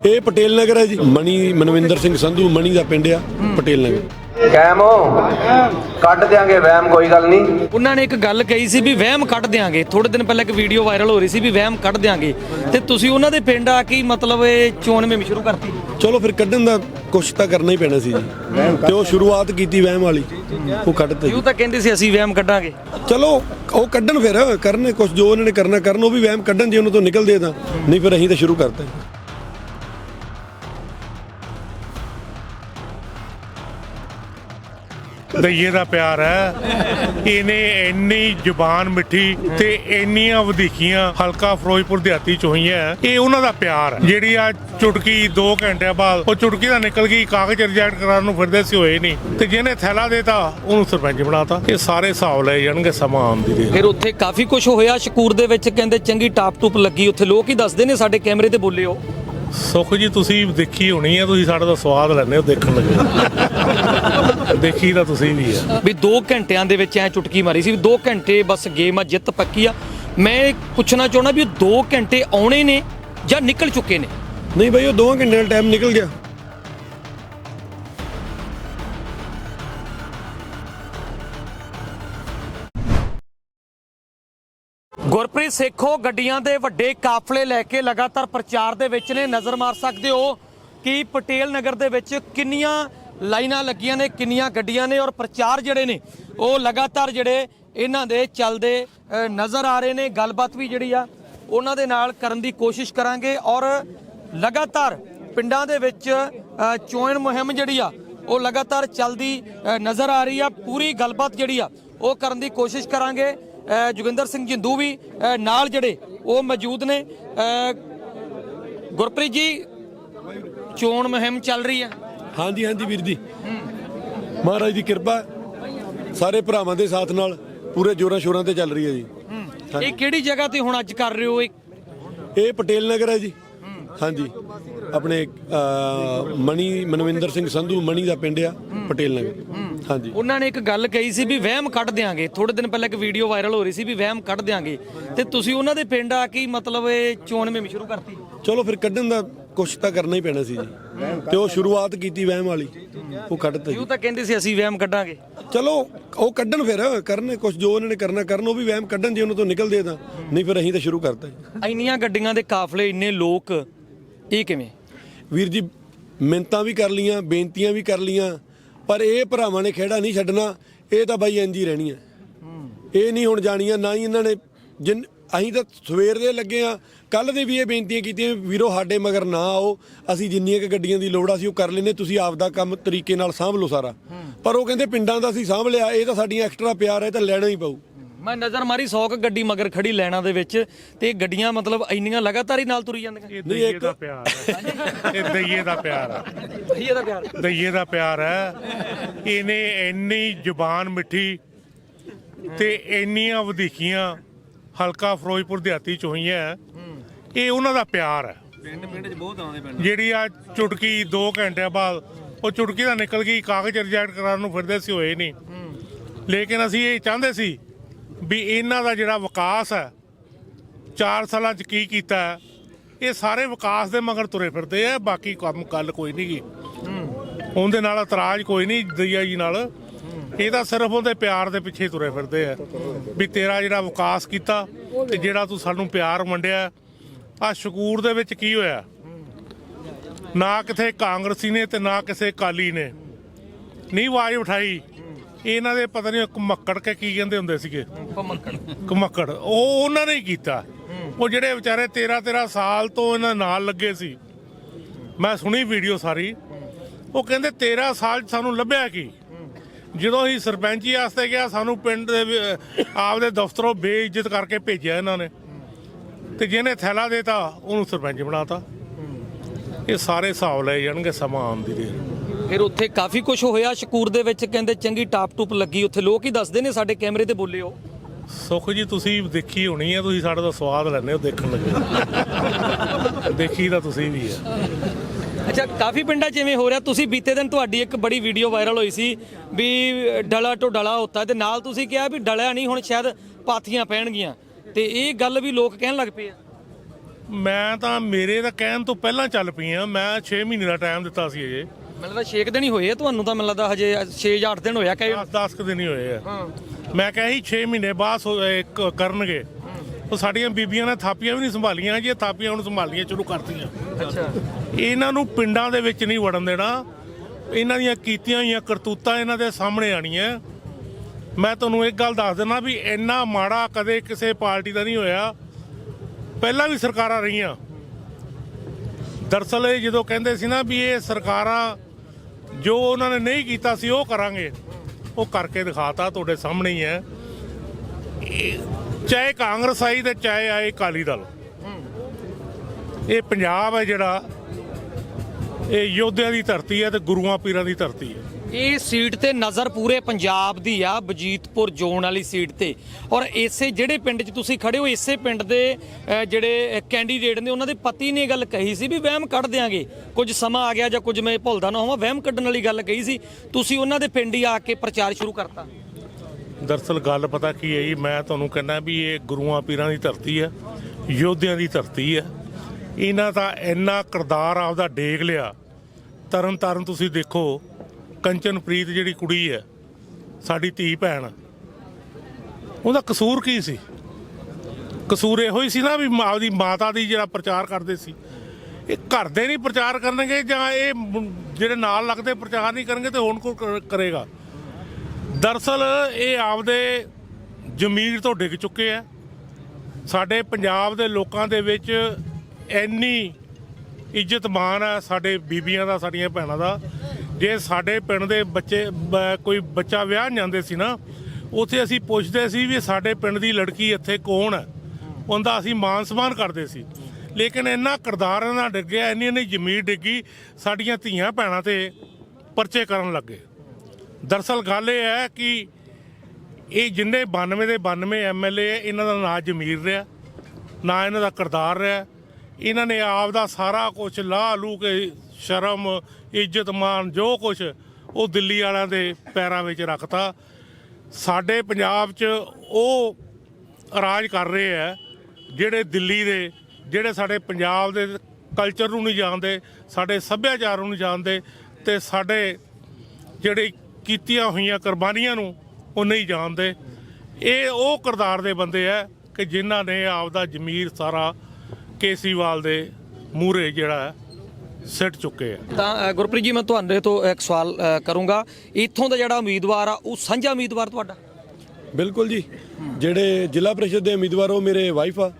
ਇਹ ਪਟੇਲ ਨਗਰ ਹੈ ਜੀ। ਮਣੀ ਮਨਵਿੰਦਰ ਸਿੰਘ ਸੰਧੂ ਮਣੀ ਦਾ ਪਿੰਡ ਆ ਪਟੇਲ ਨਗਰ। ਕੈਮ ਹੋ ਕੱਢ ਦਿਆਂਗੇ ਵਹਿਮ ਕੋਈ ਗੱਲ ਨਹੀਂ। ਉਹਨਾਂ ਨੇ ਇੱਕ ਗੱਲ ਕਹੀ ਸੀ ਵੀ ਵਹਿਮ ਕੱਢ ਦਿਆਂਗੇ। ਥੋੜੇ ਦਿਨ ਪਹਿਲਾਂ ਇੱਕ ਵੀਡੀਓ ਵਾਇਰਲ ਹੋ ਰਹੀ ਸੀ ਵੀ ਵਹਿਮ ਕੱਢ ਦਿਆਂਗੇ। ਤੇ ਤੁਸੀਂ ਉਹਨਾਂ ਦੇ ਪਿੰਡ ਆ ਕੇ ਮਤਲਬ ਇਹ ਚੋਣ ਮੇਂ ਸ਼ੁਰੂ ਕਰਤੀ। ਚਲੋ ਫਿਰ ਕੱਢਣ ਦਾ ਕੁਛ ਤਾਂ ਕਰਨਾ ਹੀ ਪੈਣਾ ਸੀ ਜੀ। ਤੇ ਉਹ ਸ਼ੁਰੂਆਤ ਕੀਤੀ ਵਹਿਮ ਵਾਲੀ। ਉਹ ਕੱਢਤੇ ਜੀ। ਉਹ ਤਾਂ ਕਹਿੰਦੇ ਸੀ ਅਸੀਂ ਵਹਿਮ ਕੱਢਾਂਗੇ। ਚਲੋ ਉਹ ਕੱਢਣ ਫਿਰ ਕਰਨ ਕੁਛ ਜੋ ਉਹਨਾਂ ਨੇ ਕਰਨਾ ਕਰਨ ਉਹ ਵੀ ਵਹਿਮ ਕੱਢਣ ਜੇ ਉਹਨਾਂ ਤੋਂ ਨਿਕਲਦੇ ਤਾਂ। ਨਹੀਂ ਫਿਰ ਅਸੀਂ ਤਾਂ ਸ਼ੁਰੂ ਕਰਤਾ ਦਈਏ ਦਾ ਪਿਆਰ ਹੈ। ਇਹਨੇ ਇੰਨੀ ਜ਼ੁਬਾਨ ਮਿੱਠੀ ਤੇ ਇੰਨੀਆਂ ਵਧੀਕੀਆਂ ਹਲਕਾ ਫਿਰੋਜ਼ਪੁਰ ਦਿਹਾਤੀ ਚ ਹੋਈਆਂ ਇਹ ਉਹਨਾਂ ਦਾ ਪਿਆਰ ਹੈ। ਜਿਹੜੀ ਆ ਚੁਟਕੀ 2 ਘੰਟਿਆਂ ਬਾਅਦ ਉਹ ਚੁਟਕੀ ਦਾ ਨਿਕਲ ਗਈ, ਕਾਗਜ਼ ਰਿਜੈਕਟ ਕਰਾਉਣ ਨੂੰ ਫਿਰਦੇ ਸੀ, ਹੋਏ ਨਹੀਂ। ਤੇ ਜਿਹਨੇ ਥੈਲਾ ਦੇਤਾ, ਉਹਨੂੰ ਸਰਪੰਚ ਬਣਾਤਾ। ਇਹ ਸਾਰੇ ਹਿਸਾਬ ਲੈ ਜਾਣਗੇ ਸਮਾਂ ਆਉਣ ਦੇ ਫਿਰ ਉੱਥੇ ਕਾਫੀ ਕੁਝ ਹੋਇਆ। ਸ਼ਕੂਰ ਦੇ ਵਿੱਚ ਕਹਿੰਦੇ ਚੰਗੀ ਟਾਪ ਟੂਪ ਲੱਗੀ। ਉੱਥੇ ਲੋਕ ਹੀ ਦੱਸਦੇ ਨੇ ਸਾਡੇ ਕੈਮਰੇ ਤੇ ਬੋਲੇ ਹੋ ਸੁਖ ਜੀ ਤੁਸੀਂ ਦੇਖੀ ਹੋਣੀ ਹੈ ਤੁਸੀਂ ਸਾਡਾ ਤਾਂ ਸਵਾਦ ਲੈਂਦੇ ਹੋ ਦੇਖਣ ਲੱਗੇ। ਦੇਖੀ ਤਾਂ ਤੁਸੀਂ ਵੀ ਆ। ਵੀ 2 ਘੰਟਿਆਂ ਦੇ ਵਿੱਚ ਐ ਚੁਟਕੀ ਮਾਰੀ ਸੀ ਵੀ 2 ਘੰਟੇ ਬਸ ਗੇਮ ਆ ਜਿੱਤ ਪੱਕੀ ਆ। ਮੈਂ ਇਹ ਪੁੱਛਣਾ ਚਾਹੁੰਦਾ ਵੀ 2 ਘੰਟੇ ਆਉਣੇ ਨੇ ਜਾਂ ਨਿਕਲ ਚੁੱਕੇ ਨੇ? ਨਹੀਂ ਬਈ ਉਹ 2 ਘੰਟਿਆਂ ਦਾ ਟਾਈਮ ਨਿਕਲ ਗਿਆ। ਗੁਰਪ੍ਰੀਤ ਸੇਖੋ ਗੱਡੀਆਂ ਦੇ ਵੱਡੇ ਕਾਫਲੇ ਲੈ ਕੇ ਲਗਾਤਾਰ ਪ੍ਰਚਾਰ ਦੇ ਵਿੱਚ ਨੇ। ਨਜ਼ਰ ਮਾਰ ਸਕਦੇ ਹੋ ਕਿ ਪਟੇਲ ਨਗਰ ਦੇ ਵਿੱਚ ਕਿੰਨੀਆਂ ਲਾਈਨਾਂ ਲੱਗੀਆਂ ਨੇ ਕਿੰਨੀਆਂ ਗੱਡੀਆਂ ਨੇ ਔਰ ਪ੍ਰਚਾਰ ਜਿਹੜੇ ਨੇ ਉਹ ਲਗਾਤਾਰ ਜਿਹੜੇ ਇਹਨਾਂ ਦੇ ਚੱਲਦੇ ਨਜ਼ਰ ਆ ਰਹੇ ਨੇ। ਗੱਲਬਾਤ ਵੀ ਜਿਹੜੀ ਆ ਉਹਨਾਂ ਦੇ ਨਾਲ ਕਰਨ ਦੀ ਕੋਸ਼ਿਸ਼ ਕਰਾਂਗੇ ਔਰ ਲਗਾਤਾਰ ਪਿੰਡਾਂ ਦੇ ਵਿੱਚ ਅ, ਚੋਣ ਮੁਹਿੰਮ ਜਿਹੜੀ ਆ ਉਹ ਲਗਾਤਾਰ ਚੱਲਦੀ ਨਜ਼ਰ ਆ ਰਹੀ ਆ। ਪੂਰੀ ਗੱਲਬਾਤ ਜਿਹੜੀ ਆ ਉਹ ਕਰਨ ਦੀ ਕੋਸ਼ਿਸ਼ ਕਰਾਂਗੇ। ਜੋਗਿੰਦਰ ਸਿੰਘ ਜਿੰਦੂ ਵੀ ਨਾਲ ਜਿਹੜੇ ਉਹ ਮੌਜੂਦ ਨੇ। ਗੁਰਪ੍ਰੀਤ ਜੀ ਚੋਣ ਮੁਹਿੰਮ ਚੱਲ ਰਹੀ ਹੈ। ਹਾਂਜੀ ਹਾਂਜੀ ਵੀਰ ਜੀ। ਮਹਾਰਾਜ ਦੀ ਕਿਰਪਾ। ਸਾਰੇ ਭਰਾਵਾਂ ਦੇ ਸਾਥ ਨਾਲ ਪੂਰੇ ਜੋਰਾਂ ਸ਼ੋਰਾਂ ਤੇ ਚੱਲ ਰਹੀ ਹੈ ਜੀ। ਇਹ ਕਿਹੜੀ ਜਗ੍ਹਾ ਤੇ ਹੁਣ ਅੱਜ ਕਰ ਰਹੇ ਹੋ ਇਹ? ਇਹ ਪਟੇਲ ਨਗਰ ਹੈ ਜੀ। ਹਾਂਜੀ। ਆਪਣੇ ਮਣੀ ਮਨਵਿੰਦਰ ਸਿੰਘ ਸੰਧੂ ਮਣੀ ਦਾ ਪਿੰਡ ਆ ਪਟੇਲ ਨਗਰ। ਹਾਂਜੀ। ਉਹਨਾਂ ਨੇ ਇੱਕ ਗੱਲ ਕਹੀ ਸੀ ਵੀ ਵਹਿਮ ਕੱਢ ਦਿਆਂਗੇ। ਥੋੜੇ ਦਿਨ ਪਹਿਲਾਂ ਇੱਕ ਵੀਡੀਓ ਵਾਇਰਲ ਹੋ ਰਹੀ ਸੀ ਵੀ ਵਹਿਮ ਕੱਢ ਦਿਆਂਗੇ। ਤੇ ਤੁਸੀਂ ਉਹਨਾਂ ਦੇ ਪਿੰਡ ਆ ਕੇ ਮਤਲਬ ਇਹ ਚੋਣ ਮੇਂ ਸ਼ੁਰੂ ਕਰਤੀ? ਚਲੋ ਫਿਰ ਕੱਢਣ ਦਾ ਕੁਛ ਤਾਂ ਕਰਨਾ ਹੀ ਪੈਣਾ ਸੀ ਜੀ। ਤੇ ਉਹ ਸ਼ੁਰੂਆਤ ਕੀਤੀ ਵਹਿਮ ਵਾਲੀ। ਉਹ ਕੱਢਤੇ ਜੀ। ਉਹ ਤਾਂ ਕਹਿੰਦੇ ਸੀ ਅਸੀਂ ਵਹਿਮ ਕੱਢਾਂਗੇ। ਚਲੋ ਉਹ ਕੱਢਣ ਫਿਰ ਕਰਨ ਕੁਛ ਜੋ ਉਹਨਾਂ ਨੇ ਕਰਨਾ ਕਰਨ ਉਹ ਵੀ ਵਹਿਮ ਕੱਢਣ ਜੇ ਉਹਨਾਂ ਤੋਂ ਨਿਕਲਦੇ ਤਾਂ। ਨਹੀਂ ਫਿਰ ਅਸੀਂ ਤਾਂ ਸ਼ੁਰੂ ਕਰਤਾ ਜੀ। ਇੰਨੀਆਂ ਗੱਡੀਆਂ ਦੇ ਕਾਫਲੇ ਇੰਨੇ ਲੋਕ ਇਹ ਕਿਵੇਂ? ਵੀਰ ਜੀ ਮਿੰਤਾਂ ਵੀ ਕਰ ਲੀਆਂ ਬੇਨਤੀਆਂ ਵੀ ਕਰ ਲੀਆਂ ਪਰ ਇਹ ਭਰਾਵਾਂ ਨੇ ਖੇੜਾ ਨਹੀਂ ਛੱਡਣਾ, ਇਹ ਤਾਂ ਬਾਈ ਇੰਜ ਹੀ ਰਹਿਣੀ ਹੈ। ਇਹ ਨਹੀਂ ਹੁਣ ਜਾਣੀਆਂ, ਨਾ ਹੀ ਇਹਨਾਂ ਨੇ ਜਿਨ, ਅਸੀਂ ਤਾਂ ਸਵੇਰ ਦੇ ਲੱਗੇ ਆ ਕੱਲ ਦੇ ਵੀ ਇਹ ਬੇਨਤੀਆਂ ਕੀਤੀਆਂ ਵੀਰੋ ਸਾਡੇ ਮਗਰ ਨਾ ਆਓ, ਅਸੀਂ ਜਿੰਨੀਆਂ ਕਿ ਗੱਡੀਆਂ ਦੀ ਲੋੜ ਆ ਸੀ ਉਹ ਕਰ ਲੈਨੇ ਤੁਸੀਂ ਆਪ ਦਾ ਕੰਮ ਤਰੀਕੇ ਨਾਲ ਸਾਂਭ ਲਓ ਸਾਰਾ। ਪਰ ਉਹ ਕਹਿੰਦੇ ਪਿੰਡਾਂ ਦਾ ਅਸੀਂ ਸਾਂਭ ਲਿਆ, ਇਹ ਤਾਂ ਸਾਡੀਆਂ ਐਕਸਟਰਾ ਪਿਆਰ ਹੈ ਤਾਂ ਲੈਣਾ ਹੀ ਪਊ। ਮੈਂ ਨਜ਼ਰ ਮਾਰੀ 100 ਕ ਗੱਡੀ ਮਗਰ ਖੜੀ ਲੈਣਾ ਦੇ ਵਿੱਚ ਤੇ ਇਹ ਗੱਡੀਆਂ ਮਤਲਬ ਇੰਨੀਆਂ ਲਗਾਤਾਰ ਹੀ ਨਾਲ ਤੁਰੀ ਜਾਂਦੀਆਂ। ਇਹ ਦਈਏ ਦਾ ਪਿਆਰ ਹੈ ਇਹ ਦਈਏ ਦਾ ਪਿਆਰ ਹੈ ਇਹ ਦਾ ਪਿਆਰ। ਦਈਏ ਦਾ ਪਿਆਰ ਹੈ ਇਹਨੇ ਇੰਨੀ ਜ਼ੁਬਾਨ ਮਿੱਠੀ ਤੇ ਇੰਨੀਆਂ ਵਧੀਕੀਆਂ ਹਲਕਾ ਫਿਰੋਜ਼ਪੁਰ ਦਿਹਾਤੀ ਚ ਹੋਈਆਂ। ਇਹ ਉਹਨਾਂ ਦਾ ਪਿਆਰ ਹੈ ਪਿੰਡ ਪਿੰਡ ਚ ਬਹੁਤ ਆਉਂਦੇ ਪਿੰਡ। ਜਿਹੜੀ ਆ ਚੁਟਕੀ 2 ਘੰਟਿਆਂ ਬਾਅਦ ਉਹ ਚੁਟਕੀ ਦਾ ਨਿਕਲ ਗਈ ਕਾਗਜ਼ ਰਿਜੈਕਟ ਕਰਾਉਣ ਨੂੰ ਫਿਰਦੇ ਸੀ ਹੋਏ ਨਹੀਂ। ਲੇਕਿਨ ਅਸੀਂ ਇਹ ਚਾਹੁੰਦੇ ਸੀ ਵੀ ਇਹਨਾਂ ਦਾ ਜਿਹੜਾ ਵਿਕਾਸ ਹੈ 4 ਸਾਲਾਂ ਚ ਕੀ ਕੀਤਾ ਇਹ ਸਾਰੇ ਵਿਕਾਸ ਦੇ ਮਗਰ ਤੁਰੇ ਫਿਰਦੇ ਆ, ਬਾਕੀ ਕੰਮ ਗੱਲ ਕੋਈ ਨਹੀਂ ਗੀ। ਉਹਦੇ ਨਾਲ ਇਤਰਾਜ਼ ਕੋਈ ਨਹੀਂ ਦਈਆ ਜੀ ਨਾਲ। ਇਹ ਤਾਂ ਸਿਰਫ ਉਹਦੇ ਪਿਆਰ ਦੇ ਪਿੱਛੇ ਤੁਰੇ ਫਿਰਦੇ ਆ, ਵੀ ਤੇਰਾ ਜਿਹੜਾ ਵਿਕਾਸ ਕੀਤਾ ਤੇ ਜਿਹੜਾ ਤੂੰ ਸਾਨੂੰ ਪਿਆਰ ਵੰਡਿਆ, ਆ ਸ਼ਕੂਰ ਦੇ ਵਿੱਚ ਕੀ ਹੋਇਆ? ਨਾ ਕਿਥੇ ਕਾਂਗਰਸੀ ਨੇ ਤੇ ਨਾ ਕਿਸੇ ਕਾਲੀ ਨੇ। ਨਹੀਂ ਆਵਾਜ਼ ਉਠਾਈ। ਇਹਨਾਂ ਦੇ ਪਤਾ ਨਹੀਂ ਕੁਮੱਕੜ ਕੇ ਕੀ ਕਹਿੰਦੇ ਹੁੰਦੇ ਸੀਗੇ? ਕੁਮੱਕੜ। ਉਹ ਉਹਨਾਂ ਨੇ ਹੀ ਕੀਤਾ। ਉਹ ਜਿਹੜੇ ਵਿਚਾਰੇ 13 13 ਸਾਲ ਤੋਂ ਇਹਨਾਂ ਨਾਲ ਲੱਗੇ ਸੀ। ਮੈਂ ਸੁਣੀ ਵੀਡੀਓ ਸਾਰੀ। ਉਹ ਕਹਿੰਦੇ 13 ਸਾਲ 'ਚ ਸਾਨੂੰ ਲੱਭਿਆ ਕੀ? ਜਦੋਂ ਹੀ ਸਰਪੰਚੀ ਵਾਸਤੇ ਗਿਆ ਸਾਨੂੰ ਪਿੰਡ ਦੇ ਵੀ- ਆਪਦੇ ਦਫ਼ਤਰੋਂ ਬੇਇੱਜ਼ਤ ਕਰਕੇ ਭੇਜਿਆ ਇਹਨਾਂ ਨੇ। ਤੇ ਜਿਹਨੇ ਥੈਲਾ ਦੇਤਾ ਉਹਨੂੰ ਸਰਪੰਚ ਬਣਾਤਾ। ਇਹ ਸਾਰੇ ਹਿਸਾਬ ਲਏ ਜਾਣਗੇ ਸਮਾਂ ਆਉਣ ਦੀ ਦੇਰ। ਫਿਰ ਉੱਥੇ ਕਾਫੀ ਕੁਝ ਹੋਇਆ। ਸ਼ਕੂਰ ਦੇ ਵਿੱਚ ਕਹਿੰਦੇ ਚੰਗੀ ਟਾਪ ਟੂਪ ਲੱਗੀ। ਉੱਥੇ ਲੋਕ ਹੀ ਦੱਸਦੇ ਨੇ ਸਾਡੇ ਕੈਮਰੇ ਤੇ ਬੋਲੇ ਹੋ ਸੁਖ ਜੀ ਤੁਸੀਂ ਦੇਖੀ ਹੋਣੀ ਹੈ ਤੁਸੀਂ ਸਾਡਾ ਤਾਂ ਸਵਾਦ ਲੈਂਦੇ ਹੋ ਦੇਖਣ ਲੱਗੇ। ਦੇਖੀ ਤਾਂ ਤੁਸੀਂ ਵੀ ਆ। ਅੱਛਾ ਕਾਫੀ ਪਿੰਡਾਂ 'ਚ ਇਵੇਂ ਹੋ ਰਿਹਾ ਤੁਸੀਂ ਬੀਤੇ ਦਿਨ ਤੁਹਾਡੀ ਇੱਕ ਬੜੀ ਵੀਡੀਓ ਵਾਇਰਲ ਹੋਈ ਸੀ ਵੀ ਡਲਾ ਟੋ ਡਲਾ ਹੁੰਦਾ ਤੇ ਨਾਲ ਤੁਸੀਂ ਕਿਹਾ ਵੀ ਡਲਿਆ ਨਹੀਂ ਹੁਣ ਸ਼ਾਇਦ ਪਾਥੀਆਂ ਪੈਣਗੀਆਂ। ਤੇ ਇਹ ਗੱਲ ਵੀ ਲੋਕ ਕਹਿਣ ਲੱਗ ਪਏ ਆ। ਮੈਂ ਤਾਂ ਮੇਰੇ ਤਾਂ ਕਹਿਣ ਤੋਂ ਪਹਿਲਾਂ ਚੱਲ ਪਈ ਆ ਮੈਂ 6 ਮਹੀਨੇ ਦਾ ਟਾਈਮ ਦਿੱਤਾ ਸੀ ਅਜੇ ਮੈਨੂੰ ਲੱਗਦਾ 6 ਦਿਨ ਹੀ ਹੋਏ ਆ ਤੁਹਾਨੂੰ ਤਾਂ ਮੈਨੂੰ ਲੱਗਦਾ ਹਜੇ 6 ਜਾਂ 8 ਦਿਨ ਹੋਇਆ ਕਿ 10 10 ਦਿਨ ਹੀ ਹੋਏ ਆ। ਮੈਂ ਕਿਹਾ ਸੀ 6 ਮਹੀਨੇ ਬਾਅਦ ਸੋ- ਇਹ ਕ- ਕਰਨਗੇ। ਉਹ ਸਾਡੀਆਂ ਬੀਬੀਆਂ ਨੇ ਥਾਪੀਆਂ ਵੀ ਨਹੀਂ ਸੰਭਾਲੀਆਂ ਜੀ ਥਾਪੀਆਂ ਹੁਣ ਸੰਭਾਲੀਆਂ ਸ਼ੁਰੂ ਕਰਤੀਆਂ। ਅੱਛਾ। ਇਹਨਾਂ ਨੂੰ ਪਿੰਡਾਂ ਦੇ ਵਿੱਚ ਨਹੀਂ ਵੜਨ ਦੇਣਾ। ਇਹਨਾਂ ਦੀਆਂ ਕੀਤੀਆਂ ਹੋਈਆਂ ਕਰਤੂਤਾਂ ਇਹਨਾਂ ਦੇ ਸਾਹਮਣੇ ਆਣੀਆਂ ਮੈਂ ਤੁਹਾਨੂੰ ਇੱਕ ਗੱਲ ਦੱਸ ਦਿੰਦਾ ਵੀ ਇੰਨਾ ਮਾੜਾ ਕਦੇ ਕਿਸੇ ਪਾਰਟੀ ਦਾ ਨਹੀਂ ਹੋਇਆ। ਪਹਿਲਾਂ ਵੀ ਸਰਕਾਰਾਂ ਰਹੀਆਂ। ਦਰਸਲ ਇਹ ਜਦੋਂ ਕਹਿੰਦੇ ਸੀ ਨਾ ਵੀ ਇਹ ਸਰਕਾਰਾਂ ਜੋ ਉਹਨਾਂ ਨੇ ਨਹੀਂ ਕੀਤਾ ਸੀ, ਉਹ ਕਰਾਂਗੇ। ਉਹ ਕਰਕੇ ਦਿਖਾਤਾ, ਤੁਹਾਡੇ ਸਾਹਮਣੇ ਹੀ ਹੈ। ਚਾਹੇ ਕਾਂਗਰਸ ਆਈ ਤੇ ਚਾਹੇ ਆਏ ਅਕਾਲੀ ਦਲ। ਇਹ ਪੰਜਾਬ ਹੈ ਜਿਹੜਾ, ਇਹ ਯੋਧਿਆਂ ਦੀ ਧਰਤੀ ਹੈ ਤੇ ਗੁਰੂਆਂ ਪੀਰਾਂ ਦੀ ਧਰਤੀ ਹੈ। ਇਹ ਸੀਟ ਤੇ ਨਜ਼ਰ ਪੂਰੇ ਪੰਜਾਬ ਦੀ ਆ ਬਜੀਤਪੁਰ ਜ਼ੋਨ ਵਾਲੀ ਸੀਟ ਤੇ। ਔਰ ਇਸੇ ਜਿਹੜੇ ਪਿੰਡ 'ਚ ਤੁਸੀਂ ਖੜੇ ਹੋ ਇਸੇ ਪਿੰਡ ਦੇ ਅ, ਜਿਹੜੇ ਕੈਂਡੀਡੇਟ ਨੇ ਉਹਨਾਂ ਦੇ ਪਤੀ ਨੇ ਇਹ ਗੱਲ ਕਹੀ ਸੀ ਵੀ ਵਹਿਮ ਕੱਢ ਦਿਆਂਗੇ। ਕੁਝ ਸਮਾਂ ਆ ਗਿਆ ਜਾਂ ਕੁਝ ਮੈਂ ਭੁੱਲਦਾ ਨਾ ਹੋਵਾਂ ਵਹਿਮ ਕੱਢਣ ਵਾਲੀ ਗੱਲ ਕਹੀ ਸੀ। ਤੁਸੀਂ ਉਹਨਾਂ ਦੇ ਪਿੰਡ ਹੀ ਆ ਕੇ ਪ੍ਰਚਾਰ ਸ਼ੁਰੂ ਕਰਤਾ। ਦਰਸਲ ਗੱਲ ਪਤਾ ਕੀ ਹੈ ਜੀ ਮੈਂ ਤੁਹਾਨੂੰ ਕਹਿੰਦਾ ਵੀ ਇਹ ਗੁਰੂਆਂ ਪੀਰਾਂ ਦੀ ਧਰਤੀ ਹੈ ਯੋਧਿਆਂ ਦੀ ਧਰਤੀ ਹੈ। ਇਹਨਾਂ ਦਾ ਇੰਨਾ ਕਿਰਦਾਰ ਆਪਦਾ ਡੇਗ ਲਿਆ। ਤਰਨ ਤਾਰਨ ਤੁਸੀਂ ਦੇਖੋ ਕੰਚਨਪ੍ਰੀਤ ਜਿਹੜੀ ਕੁੜੀ ਹੈ, ਸਾਡੀ ਧੀ ਭੈਣ, ਉਹਦਾ ਕਸੂਰ ਕੀ ਸੀ? ਕਸੂਰ ਇਹੋ ਹੀ ਸੀ ਨਾ ਵੀ ਆਪਦੀ ਮਾਤਾ ਦੀ ਜਿਹੜਾ ਪ੍ਰਚਾਰ ਕਰਦੇ ਸੀ। ਇਹ ਘਰ ਦੇ ਨਹੀਂ ਪ੍ਰਚਾਰ ਕਰਨਗੇ ਜਾਂ ਇਹ ਜਿਹੜੇ ਨਾਲ ਲੱਗਦੇ ਪ੍ਰਚਾਰ ਨਹੀਂ ਕਰਨਗੇ ਤੇ ਹੁਣ ਕੋ ਕਰੇਗਾ। ਦਰਸਲ ਇਹ ਆਪਦੇ ਜ਼ਮੀਰ ਤੋਂ ਡਿੱਗ ਚੁੱਕੇ ਆ। ਸਾਡੇ ਪੰਜਾਬ ਦੇ ਲੋਕਾਂ ਦੇ ਵਿੱਚ ਇੰਨੀ ਇੱਜ਼ਤ ਮਾਣ ਹੈ ਸਾਡੇ ਬੀਬੀਆਂ ਦਾ, ਸਾਡੀਆਂ ਭੈਣਾਂ ਦਾ। ਜੇ ਸਾਡੇ ਪਿੰਡ ਦੇ ਬੱਚੇ ਕੋਈ ਬੱਚਾ ਵਿਆਹ ਜਾਂਦੇ ਸੀ ਨਾ, ਉੱਥੇ ਅਸੀਂ ਪੁੱਛਦੇ ਸੀ ਵੀ ਸਾਡੇ ਪਿੰਡ ਦੀ ਲੜਕੀ ਇੱਥੇ ਕੌਣ ਹੈ? ਉਹਦਾ ਅਸੀਂ ਮਾਨ ਸਨਮਾਨ ਕਰਦੇ ਸੀ। ਲੇਕਿਨ ਇੰਨਾ ਕਿਰਦਾਰ ਇਹਨਾਂ ਦਾ ਡਿੱਗਿਆ, ਇੰਨੀ ਇੰਨੀ ਜ਼ਮੀਰ ਡਿੱਗੀ, ਸਾਡੀਆਂ ਧੀਆਂ ਭੈਣਾਂ ਤੇ ਪਰਚੇ ਕਰਨ ਲੱਗੇ ਦਰਸਲ ਗੱਲ ਇਹ ਹੈ ਕਿ ਇਹ ਜਿੰਨੇ 92 ਦੇ 92 ਐਮਐਲਏ ਇਹਨਾਂ ਦਾ ਨਾਂ ਜ਼ਮੀਰ ਰਿਹਾ, ਨਾ ਇਹਨਾਂ ਦਾ ਕਿਰਦਾਰ ਰਿਹਾ। ਇਹਨਾਂ ਨੇ ਆਪ ਦਾ ਸਾਰਾ ਕੁਝ ਲਾਹ ਲੂ ਕੇ ਸ਼ਰਮ, ਇੱਜ਼ਤ ਮਾਨ ਜੋ ਕੁਝ ਉਹ ਦਿੱਲੀ ਵਾਲਿਆਂ ਦੇ ਪੈਰਾਂ ਵਿੱਚ ਰੱਖਤਾ। ਸਾਡੇ ਪੰਜਾਬ 'ਚ ਉਹ ਰਾਜ ਕਰ ਰਹੇ ਆ, ਜਿਹੜੇ ਦਿੱਲੀ ਦੇ, ਜਿਹੜੇ ਸਾਡੇ ਪੰਜਾਬ ਦੇ ਕਲਚਰ ਨੂੰ ਨਹੀਂ ਜਾਣਦੇ, ਸਾਡੇ ਸੱਭਿਆਚਾਰ ਨੂੰ ਨਹੀਂ ਜਾਣਦੇ ਤੇ ਸਾਡੇ ਜਿਹੜੇ ਕੀਤੀਆਂ ਹੋਈਆਂ ਕੁਰਬਾਨੀਆਂ ਨੂੰ ਉਹ ਨਹੀਂ ਜਾਣਦੇ। ਇਹ ਉਹ ਕਿਰਦਾਰ ਦੇ ਬੰਦੇ ਆ ਕਿ ਜਿਨ੍ਹਾਂ ਨੇ ਆਪਦਾ ਜ਼ਮੀਰ ਸਾਰਾ ਕੇਸੀਵਾਲ ਦੇ ਮੂਹਰੇ ਜਿਹੜਾ ਸਿੱਟ ਚੁੱਕੇ ਆ। ਤਾਂ ਅ, ਗੁਰਪ੍ਰੀਤ ਜੀ ਮੈਂ ਤੁਹਾਡੇ ਤੋਂ ਇੱਕ ਸਵਾਲ ਅ, ਕਰੂੰਗਾ। ਇੱਥੋਂ ਦਾ ਜਿਹੜਾ ਉਮੀਦਵਾਰ ਆ ਉਹ ਸਾਂਝਾ ਉਮੀਦਵਾਰ ਤੁਹਾਡਾ? ਬਿਲਕੁਲ ਜੀ। ਜਿਹੜੇ ਜ਼ਿਲ੍ਹਾ ਪ੍ਰੀਸ਼ਦ ਦੇ ਉਮੀਦਵਾਰ ਉਹ ਮੇਰੇ ਵਾਈਫ ਆ।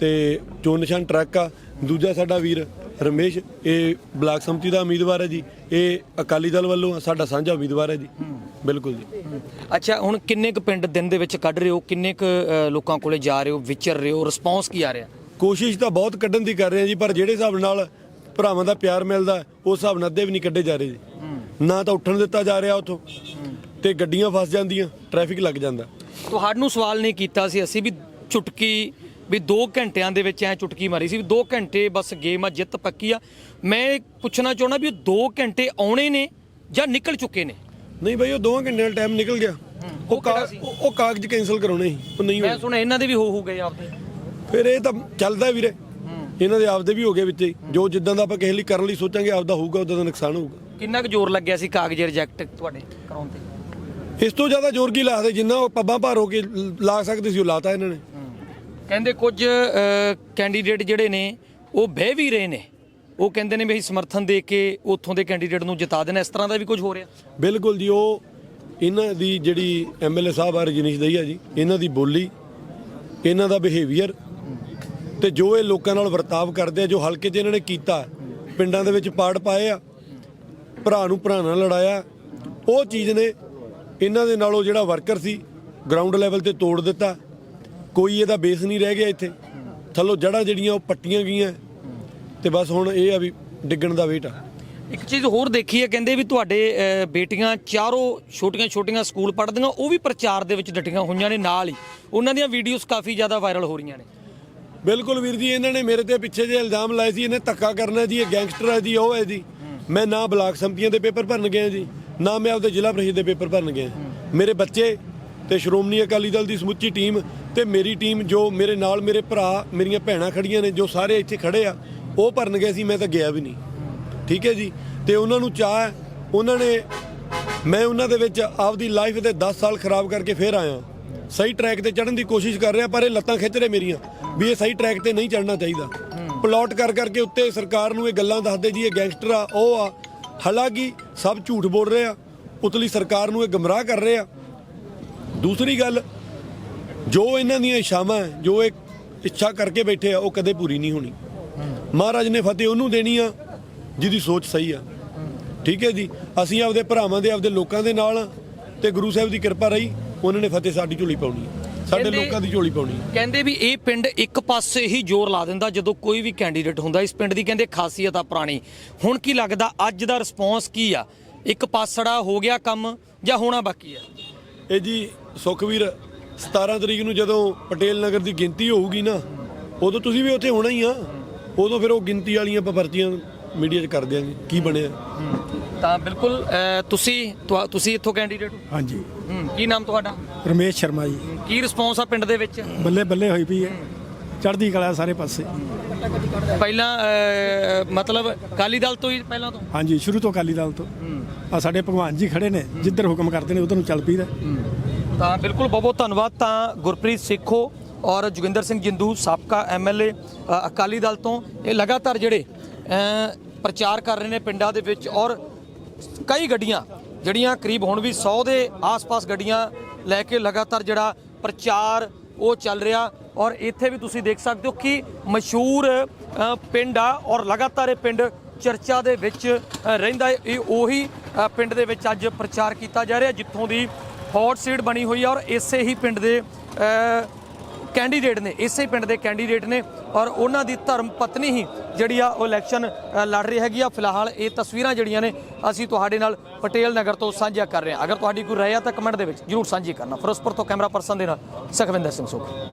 ਤੇ ਚੋਣ ਨਿਸ਼ਾਨ ਟਰੱਕ ਆ ਦੂਜਾ ਸਾਡਾ ਵੀਰ ਰਮੇਸ਼ ਇਹ ਬਲਾਕ ਸੰਮਤੀ ਦਾ ਉਮੀਦਵਾਰ ਹੈ ਜੀ। ਇਹ ਅਕਾਲੀ ਦਲ ਵੱਲੋਂ ਆ, ਸਾਡਾ ਸਾਂਝਾ ਉਮੀਦਵਾਰ ਹੈ ਜੀ। ਬਿਲਕੁਲ ਜੀ। ਅੱਛਾ ਹੁਣ ਕਿੰਨੇ ਕੁ ਪਿੰਡ ਦਿਨ ਦੇ ਵਿੱਚ ਕੱਢ ਰਹੇ ਹੋ? ਕਿੰਨੇ ਕੁ ਅ, ਲੋਕਾਂ ਕੋਲੇ ਜਾ ਰਹੇ ਹੋ? ਵਿਚਰ ਰਹੇ ਹੋ? ਰਿਸਪੌਂਸ ਕੀ ਆ ਰਿਹਾ? ਕੋਸ਼ਿਸ਼ ਤਾਂ ਬਹੁਤ ਕੱਢਣ ਦੀ ਕਰ ਰਹੇ ਆ ਜੀ ਪਰ ਜਿਹੜੇ ਹਿਸਾਬ ਨਾਲ ਭਰਾਵਾਂ ਦਾ ਪਿਆਰ ਮਿਲਦਾ ਉਸ ਹਿਸਾਬ ਨਾਲ ਅੱਧੇ ਵੀ ਨਹੀਂ ਕੱਢੇ ਜਾ ਰਹੇ ਜੀ। ਨਾ ਤਾਂ ਉੱਠਣ ਦਿੱਤਾ ਜਾ ਰਿਹਾ ਉਥੋਂ ਤੇ ਗੱਡੀਆਂ ਫਸ ਜਾਂਦੀਆਂ ਟ੍ਰੈਫਿਕ ਲੱਗ ਜਾਂਦਾ। ਤੁਹਾਨੂੰ ਸਵਾਲ ਨਹੀਂ ਕੀਤਾ ਸੀ ਅਸੀਂ ਵੀ ਚੁਟਕੀ ਵੀ 2 ਘੰਟਿਆਂ ਦੇ ਵਿੱਚ ਐ ਚੁਟਕੀ ਮਾਰੀ ਸੀ ਵੀ 2 ਘੰਟੇ ਬਸ ਗੇਮ ਆ ਜਿੱਤ ਪੱਕੀ ਆ। ਮੈਂ ਇਹ ਪੁੱਛਣਾ ਚਾਹੁੰਦਾ ਵੀ 2 ਘੰਟੇ ਆਉਣੇ ਨੇ ਜਾਂ ਨਿਕਲ ਚੁੱਕੇ ਨੇ? ਨਹੀਂ ਬਈ ਉਹ 2 ਘੰਟਿਆਂ ਦਾ ਟਾਈਮ ਨਿਕਲ ਗਿਆ। ਉਹ ਉਹ ਕਾਗਜ਼ ਕੈਨਸਲ ਕਰਾਉਣੇ ਸੀ ਉਹ ਨਹੀਂ ਹੋਏ। ਮੈਂ ਸੁਣਿਆ ਇਹਨਾਂ ਦੇ ਵੀ ਹੋ ਹੋ ਗਏ ਆਪਦੇ। ਫਿਰ ਇਹ ਤਾਂ ਚੱਲਦਾ ਵੀਰੇ। ਇਹਨਾਂ ਦੇ ਆਪਦੇ ਵੀ ਹੋ ਗਏ ਵਿੱਚ। ਹੀ। ਜੋ ਜਿੱਦਾਂ ਦਾ ਆਪਾਂ ਕਿਸੇ ਲਈ ਕਰਨ ਲਈ ਸੋਚਾਂਗੇ ਆਪਦਾ ਹੋਊਗਾ ਉਦਾਂ ਦਾ ਨੁਕਸਾਨ ਹੋਊਗਾ। ਕਿੰਨਾ ਕੁ ਜ਼ੋਰ ਲੱਗਿਆ ਸੀ ਕਾਗਜ਼ ਰਿਜੈਕਟ ਤੁਹਾਡੇ ਕਰਾਉਣ ਤੇ? ਇਸ ਤੋਂ ਜ਼ਿਆਦਾ ਜ਼ੋਰ ਕੀ ਲਾਦੇ ਜਿੰਨਾ ਉਹ ਪੱਬਾਂ ਭਾਰ ਹੋ ਕੇ ਲ- ਲਾ ਸਕਦੇ ਸੀ ਉਹ ਲਾਤਾ ਇਹਨਾਂ ਨੇ। ਕਹਿੰਦੇ ਕੁਝ ਕੈਂਡੀਡੇਟ ਜਿਹੜੇ ਨੇ ਉਹ ਬਹਿ ਵੀ ਰਹੇ ਨੇ। ਉਹ ਕਹਿੰਦੇ ਨੇ ਵੀ ਅਸੀਂ ਸਮਰਥਨ ਦੇ ਕੇ ਉੱਥੋਂ ਦੇ ਕੈਂਡੀਡੇਟ ਨੂੰ ਜਿਤਾ ਦੇਣਾ। ਇਸ ਤਰ੍ਹਾਂ ਦਾ ਵੀ ਕੁਝ ਹੋ ਰਿਹਾ? ਬਿਲਕੁਲ ਜੀ ਉਹ ਇਹਨਾਂ ਦੀ ਜਿਹੜੀ ਐਮਐਲਏ ਸਾਹਿਬ ਆ ਰਜਨੀਸ਼ ਦਈਆ ਜੀ ਇਹਨਾਂ ਦੀ ਬੋਲੀ ਇਹਨਾਂ ਦਾ ਬਿਹੇਵੀਅਰ ਤੇ ਜੋ ਇਹ ਲੋਕਾਂ ਨਾਲ ਵਰਤਾਵ ਕਰਦੇ ਆ, ਜੋ ਹਲਕੇ 'ਚ ਇਹਨਾਂ ਨੇ ਕੀਤਾ, ਪਿੰਡਾਂ ਦੇ ਵਿੱਚ ਪਾੜ ਪਾਏ ਆ, ਭਰਾ ਨੂੰ ਭਰਾ ਨਾਲ ਲੜਾਇਆ, ਉਹ ਚੀਜ਼ ਨੇ ਇਹਨਾਂ ਦੇ ਨਾਲੋਂ ਜਿਹੜਾ ਵਰਕਰ ਸੀ ਗਰਾਊਂਡ ਲੈਵਲ ਤੇ ਤੋੜ ਦਿੱਤਾ। ਕੋਈ ਇਹਦਾ ਬੇਸ ਨਹੀਂ ਰਹਿ ਗਿਆ ਇੱਥੇ। ਥੱਲੋਂ ਜੜਾਂ ਜਿਹੜੀਆਂ ਉਹ ਪੱਟੀਆਂ ਗਈਆਂ। ਤੇ ਬਸ ਹੁਣ ਇਹ ਆ ਵੀ ਡਿੱਗਣ ਦਾ ਵੇਟ ਆ। ਇੱਕ ਚੀਜ਼ ਹੋਰ ਦੇਖੀ ਹੈ, ਕਹਿੰਦੇ ਵੀ ਤੁਹਾਡੇ ਬੇਟੀਆਂ ਚਾਰੋਂ ਛੋਟੀਆਂ-ਛੋਟੀਆਂ ਸਕੂਲ ਪੜ੍ਹਦੀਆਂ, ਉਹ ਵੀ ਪ੍ਰਚਾਰ ਦੇ ਵਿੱਚ ਡਟੀਆਂ ਹੋਈਆਂ ਨੇ ਨਾਲ ਹੀ। ਉਹਨਾਂ ਦੀਆਂ ਵੀਡੀਓਜ਼ ਕਾਫੀ ਜ਼ਿਆਦਾ ਵਾਇਰਲ ਹੋ ਰਹੀਆਂ ਨੇ। ਬਿਲਕੁਲ ਵੀਰ ਜੀ, ਇਹਨਾਂ ਨੇ ਮੇਰੇ ਤੇ ਪਿੱਛੇ ਜੇ ਇਲਜ਼ਾਮ ਲਾਏ ਸੀ, ਇਹਨੇ ਧੱਕਾ ਕਰਨਾ ਜੀ, ਇਹ ਗੈਂਗਸਟਰ ਹੈ ਜੀ, ਉਹ ਹੈ ਜੀ। ਮੈਂ ਨਾ ਬਲਾਕ ਸੰਮਤੀਆਂ ਦੇ ਪੇਪਰ ਭਰਨ ਗਿਆ ਜੀ, ਨਾ ਮੈਂ ਆਪਦੇ ਜ਼ਿਲ੍ਹਾ ਪ੍ਰੀਸ਼ਦ ਦੇ ਪੇਪਰ ਭਰਨ ਗਿਆ। ਮੇਰੇ ਬੱਚੇ ਤੇ ਸ਼੍ਰੋਮਣੀ ਅਕਾਲੀ ਦਲ ਦੀ ਸਮੁੱਚੀ ਟੀਮ ਤੇ ਮੇਰੀ ਟੀਮ ਜੋ ਮੇਰੇ ਨਾਲ ਮੇਰੇ ਭਰਾ, ਮੇਰੀਆਂ ਭੈਣਾਂ ਖੜੀਆਂ ਨੇ, ਜੋ ਸਾਰੇ ਇੱਥੇ ਖੜੇ ਆ, ਉਹ ਭਰਨ ਗਏ ਸੀ, ਮੈਂ ਤਾਂ ਗਿਆ ਵੀ ਨਹੀਂ। ਠੀਕ ਹੈ ਜੀ? ਤੇ ਉਹਨਾਂ ਨੂੰ ਚਾਹ ਉਹਨਾਂ ਨੇ, ਮੈਂ ਉਹਨਾਂ ਦੇ ਵਿੱਚ ਆਪਦੀ ਲਾਈਫ ਦੇ 10 ਸਾਲ ਖਰਾਬ ਕਰਕੇ ਫੇਰ ਆਇਆ। ਸਹੀ ਟਰੈਕ ਤੇ ਚੜਨ ਦੀ ਕੋਸ਼ਿਸ਼ ਕਰ ਰਿਹਾ, ਪਰ ਇਹ ਲੱਤਾਂ ਖਿੱਚ ਰਹੇ ਮੇਰੀਆਂ। ਵੀ ਇਹ ਸਹੀ ਟਰੈਕ ਤੇ ਨਹੀਂ ਚੜਨਾ ਚਾਹੀਦਾ। ਪਲਾਟ ਕਰ ਕਰਕੇ ਉੱਤੇ ਸਰਕਾਰ ਨੂੰ ਇਹ ਗੱਲਾਂ ਦੱਸਦੇ ਜੀ, ਇਹ ਗੈਂਗਸਟਰ ਆ, ਉਹ ਆ। ਹਾਲਾਂਕਿ ਸਭ ਝੂਠ ਬੋਲ ਰਹੇ ਆ ਉਤਲੀ ਸਰਕਾਰ ਨੂੰ ਇਹ ਗਮਰਾਹ ਕਰ ਰਹੇ ਆ। ਦੂਸਰੀ ਗੱਲ, ਜੋ ਇਹਨਾਂ ਦੀਆਂ ਇਛਾਵਾਂ ਜੋ ਇਹ ਇੱਛਾ ਕਰਕੇ ਬੈਠੇ ਆ, ਉਹ ਕਦੇ ਪੂਰੀ ਨਹੀਂ ਹੋਣੀ। ਮਹਾਰਾਜ ਨੇ ਫਤਿਹ ਉਹਨੂੰ ਦੇਣੀ ਆ, ਜਿਹਦੀ ਸੋਚ ਸਹੀ ਆ। ਠੀਕ ਹੈ ਜੀ? ਅਸੀਂ ਆਪਦੇ ਭਰਾਵਾਂ ਦੇ, ਆਪਦੇ ਲੋਕਾਂ ਦੇ ਨਾਲ ਆ ਤੇ ਗੁਰੂ ਸਾਹਿਬ ਦੀ ਕਿਰਪਾ ਰਹੀ, ਉਹਨਾਂ ਨੇ ਫਤਿਹ ਸਾਡੀ ਝੋਲੀ ਪਾਉਣੀ ਸਾਡੇ ਕਹਿੰਦੇ- ਲੋਕਾਂ ਦੀ ਝੋਲੀ ਪਾਉਣੀ। ਕਹਿੰਦੇ ਵੀ ਇਹ ਪਿੰਡ ਇੱਕ ਪਾਸੇ ਹੀ ਜ਼ੋਰ ਲਾ ਦਿੰਦਾ ਜਦੋਂ ਕੋਈ ਵੀ ਕੈਂਡੀਡੇਟ ਹੁੰਦਾ। ਇਸ ਪਿੰਡ ਦੀ ਕਹਿੰਦੇ ਖਾਸੀਅਤ ਆ ਪੁਰਾਣੀ। ਹੁਣ ਕੀ ਲੱਗਦਾ ਅੱਜ ਦਾ ਰਿਸਪੌਂਸ ਕੀ ਆ? ਇੱਕ ਪਾਸੜਾ ਹੋ ਗਿਆ ਕੰਮ ਜਾਂ ਹੋਣਾ ਬਾਕੀ ਆ? ਇਹ ਜੀ ਸੁਖਵੀਰ 17 ਤਰੀਕ ਨੂੰ ਜਦੋਂ ਪਟੇਲ ਨਗਰ ਦੀ ਗਿਣਤੀ ਹੋਊਗੀ ਨਾ ਉਦੋਂ ਤੁਸੀਂ ਵੀ ਉੱਥੇ ਹੋਣਾ ਹੀ ਆ। ਉਦੋਂ ਫਿਰ ਉਹ ਗਿਣਤੀ ਵਾਲੀਆਂ ਆਪਾਂ ਪਰਚੀਆਂ ਮੀਡੀਆ 'ਚ ਕਰ ਦਿਆਂਗੇ ਕੀ ਬਣਿਆ? ਤਾਂ ਬਿਲਕੁਲ ਤੁਸੀਂ ਤੁਹਾ- ਤੁਸੀਂ ਇੱਥੋਂ ਕੈਂਡੀਡੇਟ ਹੋ? ਹਾਂਜੀ। ਹੂੰ, ਕੀ ਨਾਮ ਤੁਹਾਡਾ? ਰਮੇਸ਼ ਸ਼ਰਮਾ ਜੀ। ਕੀ ਰਿਸਪੌਂਸ ਆ ਪਿੰਡ ਦੇ ਵਿੱਚ? ਬੱਲੇ ਬੱਲੇ ਹੋਈ ਪਈ ਹੈ। ਚੜ੍ਹਦੀ ਕਲਾ ਸਾਰੇ ਪਾਸੇ। ਪਹਿਲਾਂ ਮਤਲਬ ਅਕਾਲੀ ਦਲ ਤੋਂ ਹੀ ਪਹਿਲਾਂ ਤੋਂ? ਹਾਂਜੀ ਸ਼ੁਰੂ ਤੋਂ ਅਕਾਲੀ ਦਲ ਤੋਂ। ਆ ਸਾਡੇ ਭਗਵਾਨ ਜੀ ਖੜੇ ਨੇ ਜਿੱਧਰ ਹੁਕਮ ਕਰਦੇ ਨੇ ਉਧਰ ਨੂੰ ਚੱਲ ਪਈਦਾ। ਤਾਂ ਬਿਲਕੁਲ ਬਹੁਤ ਬਹੁਤ ਧੰਨਵਾਦ। ਤਾਂ ਗੁਰਪ੍ਰੀਤ ਸੇਖੋ ਔਰ ਜੋਗਿੰਦਰ ਸਿੰਘ ਜਿੰਦੂ ਸਾਬਕਾ ਐਮਐਲਏ ਅਕਾਲੀ ਦਲ ਤੋਂ। ਇਹ ਲਗਾਤਾਰ ਜਿਹੜੇ ਅ, ਪ੍ਰਚਾਰ ਕਰ ਰਹੇ ਨੇ ਪਿੰਡਾਂ ਦੇ ਵਿੱਚ ਔਰ ਕਈ ਗੱਡੀਆਂ ਜਿਹੜੀਆਂ ਕਰੀਬ ਹੁਣ ਵੀ 100 ਦੇ ਆਸ-ਪਾਸ ਗੱਡੀਆਂ ਲੈ ਕੇ ਲਗਾਤਾਰ ਜਿਹੜਾ ਪ੍ਰਚਾਰ ਉਹ ਚੱਲ ਰਿਹਾ ਔਰ ਇੱਥੇ ਵੀ ਤੁਸੀਂ ਦੇਖ ਸਕਦੇ ਹੋ ਕਿ ਮਸ਼ਹੂਰ ਪਿੰਡ ਆ ਔਰ ਲਗਾਤਾਰ ਇਹ ਪਿੰਡ ਚਰਚਾ ਦੇ ਵਿੱਚ ਰਹਿੰਦਾ ਇਹ ਉਹੀ ਪਿੰਡ ਦੇ ਵਿੱਚ ਅੱਜ ਪ੍ਰਚਾਰ ਕੀਤਾ ਜਾ ਰਿਹਾ ਜਿੱਥੋਂ ਦੀ ਹੌਟ ਸੀਟ ਬਣੀ ਹੋਈ ਆ ਔਰ ਇਸੇ ਹੀ ਪਿੰਡ ਦੇ ਕੈਂਡੀਡੇਟ ਨੇ, ਇਸੇ ਪਿੰਡ ਦੇ ਕੈਂਡੀਡੇਟ ਨੇ ਔਰ ਉਹਨਾਂ ਦੀ ਧਰਮ ਪਤਨੀ ਹੀ ਜਿਹੜੀ ਆ ਉਹ ਇਲੈਕਸ਼ਨ ਲੜ ਰਹੀ ਹੈਗੀ ਆ। ਫਿਲਹਾਲ ਇਹ ਤਸਵੀਰਾਂ ਜਿਹੜੀਆਂ ਨੇ, ਅਸੀਂ ਤੁਹਾਡੇ ਨਾਲ ਪਟੇਲ ਨਗਰ ਤੋਂ ਸਾਂਝਾ ਕਰ ਰਹੇ ਹਾਂ। ਅਗਰ ਤੁਹਾਡੀ ਕੋਈ ਰਾਏ ਆ ਤਾਂ ਕਮੈਂਟ ਦੇ ਵਿੱਚ ਜਰੂਰ ਸਾਂਝੀ ਕਰਨਾ। ਫਿਰੋਜ਼ਪੁਰ ਤੋਂ ਕੈਮਰਾ ਪਰਸਨ ਦੇ ਨਾਲ ਸੁਖਵਿੰਦਰ ਸਿੰਘ ਸੁਖ